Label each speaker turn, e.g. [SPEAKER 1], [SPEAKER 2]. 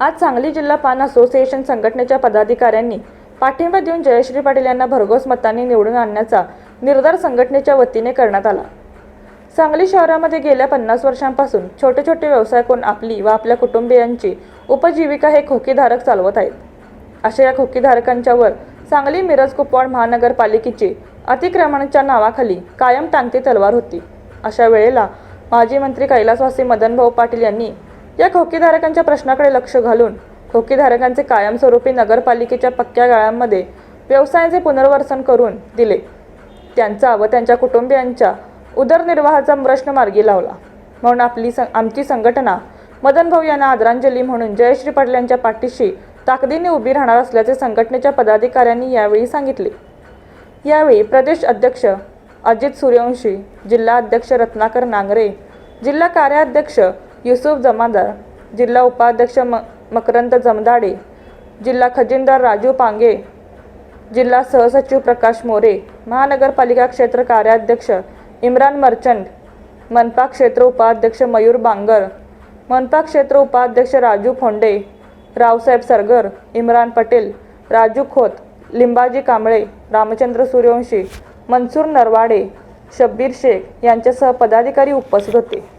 [SPEAKER 1] आज सांगली जिल्हा पान असोसिएशन संघटनेच्या पदाधिकाऱ्यांनी पाठिंबा देऊन जयश्री पाटील यांना भरघोस मतांनी निवडून आणण्याचा निर्धार संघटनेच्या वतीने करण्यात आला. सांगली शहरामध्ये गेल्या पन्नास वर्षांपासून छोटे छोटे व्यवसाय करून आपली व आपल्या कुटुंबियांची उपजीविका हे खोकीधारक चालवत आहेत. अशा या खोकीधारकांच्यावर सांगली मिरज कुपवाड महानगरपालिकेची अतिक्रमणाच्या नावाखाली कायम टांगती तलवार होती. अशा वेळेला माजी मंत्री कैलासवासी मदनभाऊ पाटील यांनी या खोकीधारकांच्या प्रश्नाकडे लक्ष घालून खोकीधारकांचे कायमस्वरूपी नगरपालिकेच्या पक्क्या गाळ्यांमध्ये व्यवसायाचे पुनर्वसन करून दिले. त्यांचा व त्यांच्या कुटुंबियांच्या उदरनिर्वाहाचा प्रश्न मार्गी लावला. म्हणून आपली सं आमची संघटना मदन भाऊ यांना आदरांजली म्हणून जयश्री पाटील यांच्या पाठीशी ताकदीने उभी राहणार असल्याचे संघटनेच्या पदाधिकाऱ्यांनी यावेळी सांगितले. यावेळी प्रदेश अध्यक्ष अजित सूर्यवंशी जिल्हा अध्यक्ष रत्नाकर नांगरे जिल्हा कार्याध्यक्ष युसुफ जमादार जिल्हा उपाध्यक्ष म मकरंद जमदाडे जिल्हा खजिनदार राजू पांगे जिल्हा सहसचिव प्रकाश मोरे महानगरपालिका क्षेत्र कार्याध्यक्ष इम्रान मर्चंट मनपा क्षेत्र उपाध्यक्ष मयूर बांगर मनपा क्षेत्र उपाध्यक्ष राजू फोंडे रावसाहेब सरगर इम्रान पटेल राजू खोत लिंबाजी कांबळे रामचंद्र सूर्यवंशी मनसूर नरवाडे शब्बीर शेख यांच्यासह पदाधिकारी उपस्थित होते.